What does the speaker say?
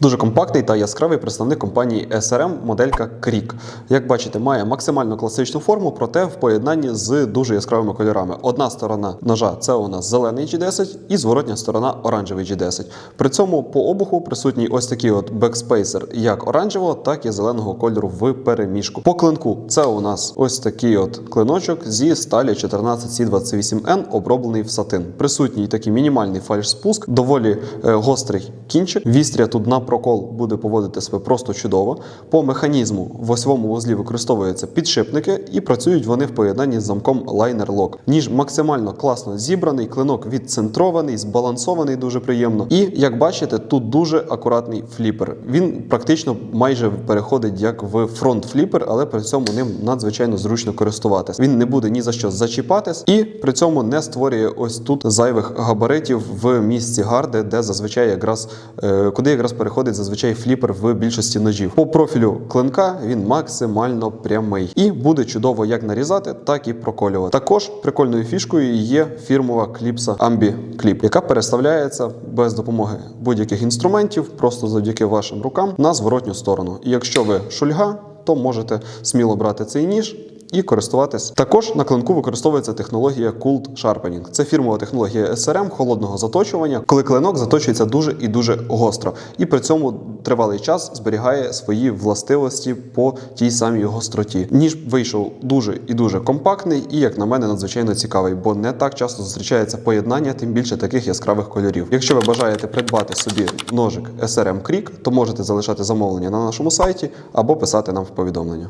Дуже компактний та яскравий представник компанії SRM моделька Крік. Як бачите, має максимально класичну форму, проте в поєднанні з дуже яскравими кольорами. Одна сторона ножа це у нас зелений G10 і зворотня сторона оранжевий G10. При цьому по обуху присутній ось такий от бекспейсер як оранжевого, так і зеленого кольору в переміжку. По клинку це у нас ось такий от клиночок зі сталі 14C28N, оброблений в сатин. Присутній такий мінімальний фальш-спуск, доволі е, гострий кінчик. Вістря тут на прокол буде поводити себе просто чудово. По механізму в осьовому вузлі використовуються підшипники і працюють вони в поєднанні з замком Liner Lock. Ніж максимально класно зібраний, клинок відцентрований, збалансований дуже приємно. І як бачите, тут дуже акуратний фліпер. Він практично майже переходить як в фронт фліпер, але при цьому ним надзвичайно зручно користуватись. Він не буде ні за що зачіпатись, і при цьому не створює ось тут зайвих габаритів в місці гарди, де зазвичай якраз е, куди якраз переходить зазвичай фліпер в більшості ножів. По профілю клинка він максимально прямий і буде чудово як нарізати, так і проколювати. Також прикольною фішкою є фірмова кліпса Ambi Clip, яка переставляється без допомоги будь-яких інструментів, просто завдяки вашим рукам на зворотню сторону. І якщо ви шульга, то можете сміло брати цей ніж. І користуватись також на клинку використовується технологія Cooled Sharpening. Це фірмова технологія SRM холодного заточування, коли клинок заточується дуже і дуже гостро, і при цьому тривалий час зберігає свої властивості по тій самій гостроті. Ніж вийшов дуже і дуже компактний, і як на мене, надзвичайно цікавий, бо не так часто зустрічається поєднання, тим більше таких яскравих кольорів. Якщо ви бажаєте придбати собі ножик SRM Creek, то можете залишати замовлення на нашому сайті або писати нам в повідомлення.